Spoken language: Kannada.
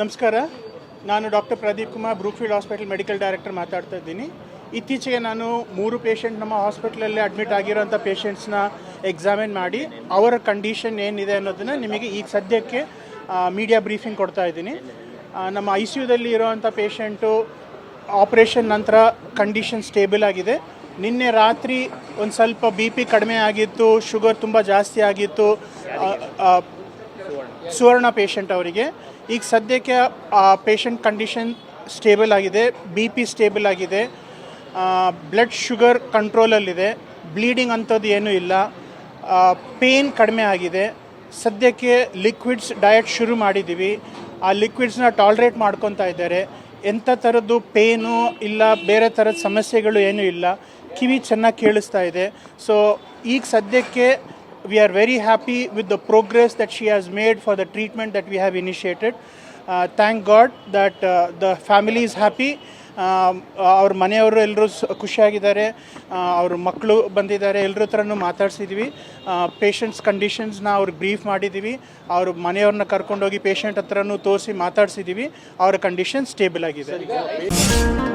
ನಮಸ್ಕಾರ. ನಾನು doctor Pradeep Kumar, Brookfield hospital medical director ಮಾತಾಡ್ತಾ ಇದ್ದೀನಿ. ಇತ್ತೀಚೆಗೆ ನಾನು ಮೂರು ಪೇಷಂಟ್ ನಮ್ಮ ಹಾಸ್ಪಿಟ್ಲಲ್ಲಿ ಅಡ್ಮಿಟ್ ಆಗಿರೋಂಥ ಪೇಷಂಟ್ಸ್ನ ಎಕ್ಸಾಮಿನ್ ಮಾಡಿ, ಅವರ ಕಂಡೀಷನ್ ಏನಿದೆ ಅನ್ನೋದನ್ನು ನಿಮಗೆ ಈಗ ಸದ್ಯಕ್ಕೆ ಮೀಡಿಯಾ ಬ್ರೀಫಿಂಗ್ ಕೊಡ್ತಾ ಇದ್ದೀನಿ. ನಮ್ಮ ಐ ಸಿ ಯುದಲ್ಲಿ ಇರೋವಂಥ ಪೇಷಂಟು ಆಪ್ರೇಷನ್ ನಂತರ ಕಂಡೀಷನ್ ಸ್ಟೇಬಲ್ ಆಗಿದೆ. ನಿನ್ನೆ ರಾತ್ರಿ ಒಂದು ಸ್ವಲ್ಪ ಬಿ ಪಿ ಕಡಿಮೆ ಆಗಿತ್ತು ಶುಗರ್ ತುಂಬ ಜಾಸ್ತಿ ಆಗಿತ್ತು. ಸುವರ್ಣ ಪೇಷಂಟ್ ಅವರಿಗೆ. ಈಗ ಸದ್ಯಕ್ಕೆ, ಆ ಪೇಷಂಟ್ ಕಂಡೀಷನ್ ಸ್ಟೇಬಲ್ ಆಗಿದೆ ಬಿ ಪಿ ಸ್ಟೇಬಲ್ ಆಗಿದೆ. ಬ್ಲಡ್ ಶುಗರ್ ಕಂಟ್ರೋಲಲ್ಲಿದೆ ಬ್ಲೀಡಿಂಗ್ ಅಂಥದ್ದು ಏನೂ ಇಲ್ಲ. ಪೇನ್ ಕಡಿಮೆ ಆಗಿದೆ. ಸದ್ಯಕ್ಕೆ ಲಿಕ್ವಿಡ್ಸ್ ಡಯಟ್ ಶುರು ಮಾಡಿದ್ದೀವಿ. ಆ ಲಿಕ್ವಿಡ್ಸ್ನ ಟಾಲ್ರೇಟ್ ಮಾಡ್ಕೊತಾ ಇದ್ದಾರೆ. ಎಂಥ ಥರದ್ದು ಪೇನು ಇಲ್ಲ, ಬೇರೆ ಥರದ ಸಮಸ್ಯೆಗಳು ಏನೂ ಇಲ್ಲ. ಕಿವಿ ಚೆನ್ನಾಗಿ ಕೇಳಿಸ್ತಾ ಇದೆ. ಸೊ ಈಗ ಸದ್ಯಕ್ಕೆ we are very happy with the progress that she has made for the treatment that we have initiated. Uh, thank God that uh, the family is happy. ಅವ್ರ ಮನೆಯವರು ಎಲ್ಲರೂ ಖುಷಿಯಾಗಿದ್ದಾರೆ. ಅವ್ರ ಮಕ್ಕಳು ಬಂದಿದ್ದಾರೆ. ಎಲ್ಲರ ಹತ್ರನೂ ಮಾತಾಡ್ಸಿದ್ವಿ. ಪೇಷಂಟ್ಸ್ ಕಂಡೀಷನ್ಸ್ನ ಅವ್ರಿಗೆ ಬ್ರೀಫ್ ಮಾಡಿದ್ದೀವಿ ಅವ್ರ ಮನೆಯವ್ರನ್ನ ಕರ್ಕೊಂಡೋಗಿ ಪೇಷಂಟ್ ಹತ್ರನೂ ತೋರಿಸಿ ಮಾತಾಡ್ಸಿದ್ದೀವಿ ಅವರ ಕಂಡೀಷನ್ ಸ್ಟೇಬಲ್ ಆಗಿದೆ.